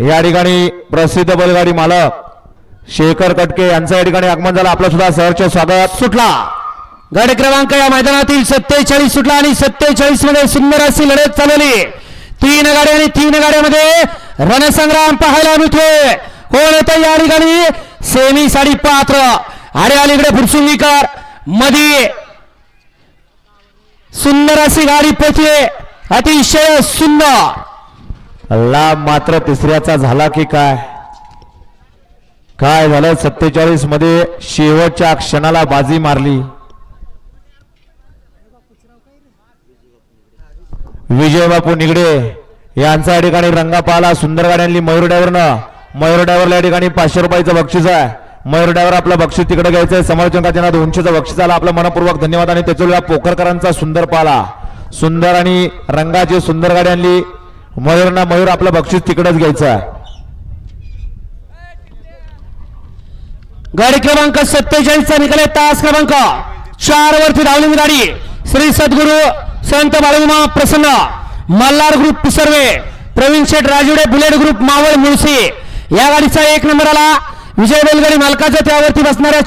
या ठिकाणी प्रसिद्ध बैलगाडी मालक शेखर कटके यांचं या ठिकाणी आगमन झालं. आपलं सुद्धा सहर्ष स्वागत. सुटला. गाडी क्रमांक या मैदानातील सत्तेचाळीस सुटला आणि सत्तेचाळीसमध्ये सुंदर अशी लढत चालवली. तीन गाड्या आणि तीन गाड्यामध्ये रणसंग्राम पाहायला मिळतोय. कोण येतं या ठिकाणी? सेमी साडी पात्र. आणि अलीकडे फुरसुंगीकर. मध्ये सुंदर अशी गाडी पोचली. अतिशय सुंदर. लाभ मात्र तिसऱ्याचा झाला की काय? काय झालं? सत्तेचाळीसमध्ये शेवटच्या क्षणाला बाजी मारली. विजय बापू निगडे यांचा या ठिकाणी रंगा पाहला. सुंदर गाड्यांनी मयूर ड्रायव्हरनं मयूर ड्रायव्हरला या ठिकाणी पाचशे रुपयाचं बक्षीस आहे. मयूर ड्रायव्हर आपलं बक्षीस तिकडे घ्यायचंय. समर्थकांना त्यांना दोनशेचं बक्षीस आला. आपला मनपूर्वक धन्यवाद. आणि त्याच्या पोखरकरांचा सुंदर पाला. सुंदर आणि रंगाची सुंदर गाड्यांनी मयूर मयूरना मयूर आपलं बक्षीस तिकडेच घ्यायचं गाडी क्रमांक सत्तेचाळीसचा निकाल तास क्रमांक चार वरती धावली गाडी. Shri Sadguru Sant Baluma Prasanna Malhar group Pisarve Pravin Sheth Rajude bullet group Maval Mulshi. या गाडीचा एक नंबर आला. विजय बैलगाडी मालकाच्या त्यावरती बसणाऱ्या